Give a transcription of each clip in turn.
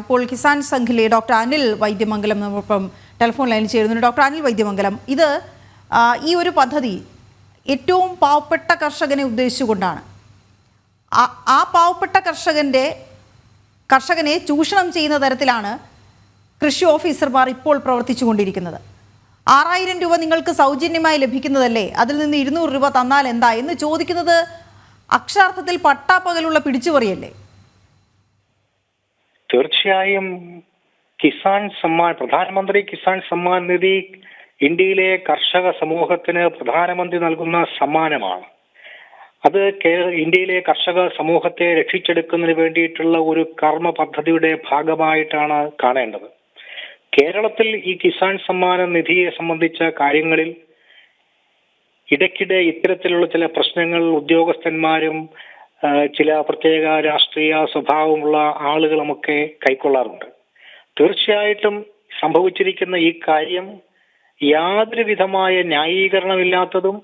ഇപ്പോൾ കിസാൻ സംഘിലെ ഡോക്ടർ അനിൽ വൈദ്യമംഗലം നമ്മളിപ്പം ടെലിഫോൺ ലൈനിൽ ചേരുന്നുണ്ട്. ഡോക്ടർ അനിൽ വൈദ്യമംഗലം ഇത് ഈ ഒരു പദ്ധതി ഏറ്റവും പാവപ്പെട്ട കർഷകനെ ഉദ്ദേശിച്ചുകൊണ്ടാണ്. ആ- പാവപ്പെട്ട കർഷകന്റെ കർഷകനെ ചൂഷണം ചെയ്യുന്ന തരത്തിലാണ് കൃഷി ഓഫീസർമാർ ഇപ്പോൾ പ്രവർത്തിച്ചു കൊണ്ടിരിക്കുന്നത് ആറായിരം രൂപ നിങ്ങൾക്ക് സൗജന്യമായി ലഭിക്കുന്നതല്ലേ? അതിൽ നിന്ന് ഇരുന്നൂറ് രൂപ തന്നാൽ എന്താ? എന്ന് ചോദിക്കുന്നത് അക്ഷരാർത്ഥത്തിൽ പട്ടാപ്പകലുള്ള പിടിച്ചുപറിയല്ലേ? തീർച്ചയായും കിസാൻ സമ്മാൻ പ്രധാനമന്ത്രി കിസാൻ സമ്മാൻ നിധി ഇന്ത്യയിലെ കർഷക സമൂഹത്തിന് പ്രധാനമന്ത്രി നൽകുന്ന സമ്മാനമാണ്. അത് ഇന്ത്യയിലെ കർഷക സമൂഹത്തെ രക്ഷിച്ചെടുക്കുന്നതിന് വേണ്ടിയിട്ടുള്ള ഒരു കർമ്മ പദ്ധതിയുടെ ഭാഗമായിട്ടാണ് കാണേണ്ടത്. കേരളത്തിൽ ഈ കിസാൻ സമ്മാന നിധിയെ സംബന്ധിച്ച കാര്യങ്ങളിൽ ഇടയ്ക്കിടെ ഇത്തരത്തിലുള്ള ചില പ്രശ്നങ്ങൾ ഉദ്യോഗസ്ഥന്മാരും ചില പ്രത്യേക രാഷ്ട്രീയ സ്വഭാവമുള്ള ആളുകളുമൊക്കെ കൈക്കൊള്ളാറുണ്ട്. തീർച്ചയായിട്ടും സംഭവിച്ചിരിക്കുന്ന ഈ കാര്യം യാതൊരു വിധമായ ന്യായീകരണമില്ലാത്തതും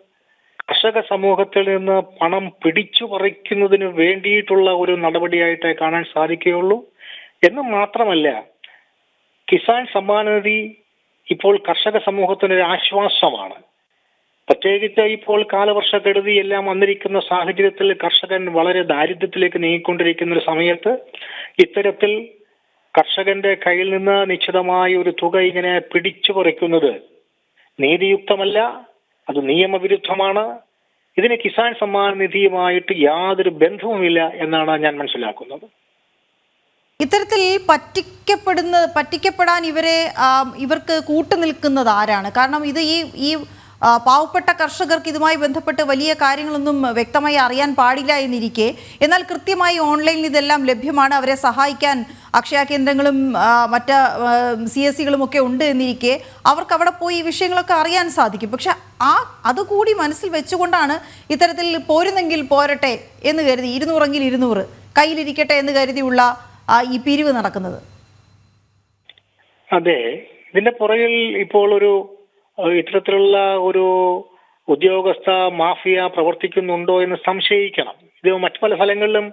കർഷക സമൂഹത്തിൽ നിന്ന് പണം പിടിച്ചു പറിക്കുന്നതിന് വേണ്ടിയിട്ടുള്ള ഒരു നടപടിയായിട്ടേ കാണാൻ സാധിക്കുകയുള്ളൂ. എന്ന് മാത്രമല്ല കിസാൻ സമ്മാനനിധി ഇപ്പോൾ കർഷക സമൂഹത്തിന് ഒരു ആശ്വാസമാണ്. പ്രത്യേകിച്ച് ഇപ്പോൾ കാലവർഷക്കെടുതി എല്ലാം വന്നിരിക്കുന്ന സാഹചര്യത്തിൽ കർഷകൻ വളരെ ദാരിദ്ര്യത്തിലേക്ക് നീങ്ങിക്കൊണ്ടിരിക്കുന്ന ഒരു സമയത്ത് ഇത്തരത്തിൽ കർഷകന്റെ കയ്യിൽ നിന്ന് നിശ്ചിതമായ ഒരു തുക ഇങ്ങനെ പിടിച്ചു പറിക്കുന്നത് നീതിയുക്തമല്ല അത് നിയമവിരുദ്ധമാണ്. ഇതിന് കിസാൻ സമ്മാൻ നിധിയുമായിട്ട് യാതൊരു ബന്ധവുമില്ല എന്നാണ് ഞാൻ മനസ്സിലാക്കുന്നത്. ഇത്തരത്തിൽ പറ്റിക്കപ്പെടുന്ന പറ്റിക്കപ്പെടാൻ ഇവരെ ഇവർക്ക് കൂട്ടുനിൽക്കുന്നത് ആരാണ്? കാരണം ഇത് ഈ ഈ പാവപ്പെട്ട കർഷകർക്ക് ഇതുമായി ബന്ധപ്പെട്ട് വലിയ കാര്യങ്ങളൊന്നും വ്യക്തമായി അറിയാൻ പാടില്ല എന്നിരിക്കെ. എന്നാൽ കൃത്യമായി ഓൺലൈനിൽ ഇതെല്ലാം ലഭ്യമാണ്. അവരെ സഹായിക്കാൻ അക്ഷയ കേന്ദ്രങ്ങളും മറ്റ് സി എസ് സികളും ഒക്കെ ഉണ്ട് എന്നിരിക്കെ. അവർക്ക് അവിടെ പോയി ഈ വിഷയങ്ങളൊക്കെ അറിയാൻ സാധിക്കും. പക്ഷെ ആ അതുകൂടി മനസ്സിൽ വെച്ചുകൊണ്ടാണ് ഇത്തരത്തിൽ പോരുന്നെങ്കിൽ പോരട്ടെ എന്ന് കരുതി ഇരുന്നൂറെങ്കിൽ ഇരുന്നൂറ് കയ്യിലിരിക്കട്ടെ എന്ന് കരുതിയുള്ള ഈ പിരിവ് നടക്കുന്നത്. അതെ. ഇതിന്റെ പുറകിൽ ഇപ്പോൾ ഒരു ഇത്തരത്തിലുള്ള ഒരു ഉദ്യോഗസ്ഥ മാഫിയ പ്രവർത്തിക്കുന്നുണ്ടോ എന്ന് സംശയിക്കണം. ഇത് മറ്റു പല സ്ഥലങ്ങളിലും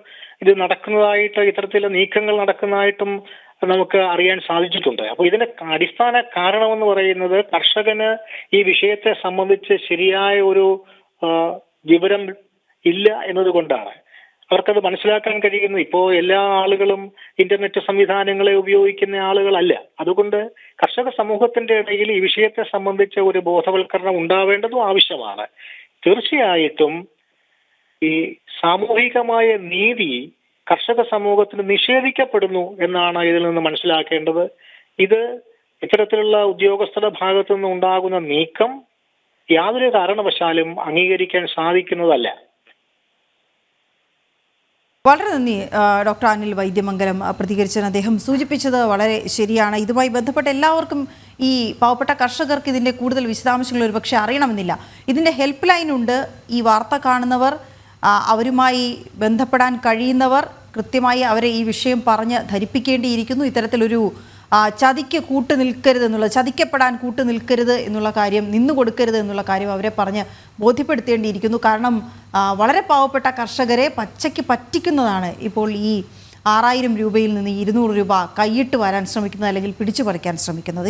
ഇത് നടക്കുന്നതായിട്ട് ഇത്തരത്തിലെ നീക്കങ്ങൾ നടക്കുന്നതായിട്ടും നമുക്ക് അറിയാൻ സാധിച്ചിട്ടുണ്ട്. അപ്പോൾ ഇതിന്റെ അടിസ്ഥാന കാരണമെന്ന് പറയുന്നത് കർഷകന് ഈ വിഷയത്തെ സംബന്ധിച്ച് ശരിയായ ഒരു വിവരം ഇല്ല എന്നതുകൊണ്ടാണ്. അവർക്കത് മനസ്സിലാക്കാൻ കഴിയുന്നു. ഇപ്പോ എല്ലാ ആളുകളും ഇന്റർനെറ്റ് സംവിധാനങ്ങളെ ഉപയോഗിക്കുന്ന ആളുകളല്ല. അതുകൊണ്ട് കർഷക സമൂഹത്തിന്റെ ഇടയിൽ ഈ വിഷയത്തെ സംബന്ധിച്ച ഒരു ബോധവൽക്കരണം ഉണ്ടാവേണ്ടതും ആവശ്യമാണ്. തീർച്ചയായിട്ടും ഈ സാമൂഹികമായ നീതി കർഷക സമൂഹത്തിന് നിഷേധിക്കപ്പെടുന്നു എന്നാണ് ഇതിൽ നിന്ന് മനസ്സിലാക്കേണ്ടത്. ഇത് ഇത്തരത്തിലുള്ള ഉദ്യോഗസ്ഥരുടെ ഭാഗത്തു നിന്ന് ഉണ്ടാകുന്ന നീക്കം യാതൊരു കാരണവശാലും അംഗീകരിക്കാൻ സാധിക്കുന്നതല്ല. വളരെ നന്ദി ഡോക്ടർ അനിൽ വൈദ്യമംഗലം പ്രതികരിച്ചത് അദ്ദേഹം സൂചിപ്പിച്ചത് വളരെ ശരിയാണ്. ഇതുമായി ബന്ധപ്പെട്ട എല്ലാവർക്കും ഈ പാവപ്പെട്ട കർഷകർക്ക് ഇതിന്റെ കൂടുതൽ വിശദാംശങ്ങൾ ഒരുപക്ഷെ അറിയണമെന്നില്ല. ഇതിന്റെ ഹെൽപ്പ് ലൈൻ ഉണ്ട്. ഈ വാർത്ത കാണുന്നവർ അവരുമായി ബന്ധപ്പെടാൻ കഴിയുന്നവർ കൃത്യമായി അവരെ ഈ വിഷയം പറഞ്ഞ് ധരിപ്പിക്കേണ്ടിയിരിക്കുന്നു. ഇത്തരത്തിലൊരു ചതിക്ക് കൂട്ടു നിൽക്കരുത് എന്നുള്ള ചതിക്കപ്പെടാൻ കൂട്ടു നിൽക്കരുത് എന്നുള്ള കാര്യം നിന്നു കൊടുക്കരുത് എന്നുള്ള കാര്യം അവരെ പറഞ്ഞ് ബോധ്യപ്പെടുത്തേണ്ടിയിരിക്കുന്നു. കാരണം വളരെ പാവപ്പെട്ട കർഷകരെ പച്ചയ്ക്ക് പറ്റിക്കുന്നതാണ് ഇപ്പോൾ ഈ ആറായിരം രൂപയിൽ നിന്ന് ഇരുന്നൂറ് രൂപ കൈയിട്ട് വരാൻ ശ്രമിക്കുന്നത് അല്ലെങ്കിൽ പിടിച്ചു പറിക്കാൻ ശ്രമിക്കുന്നത്.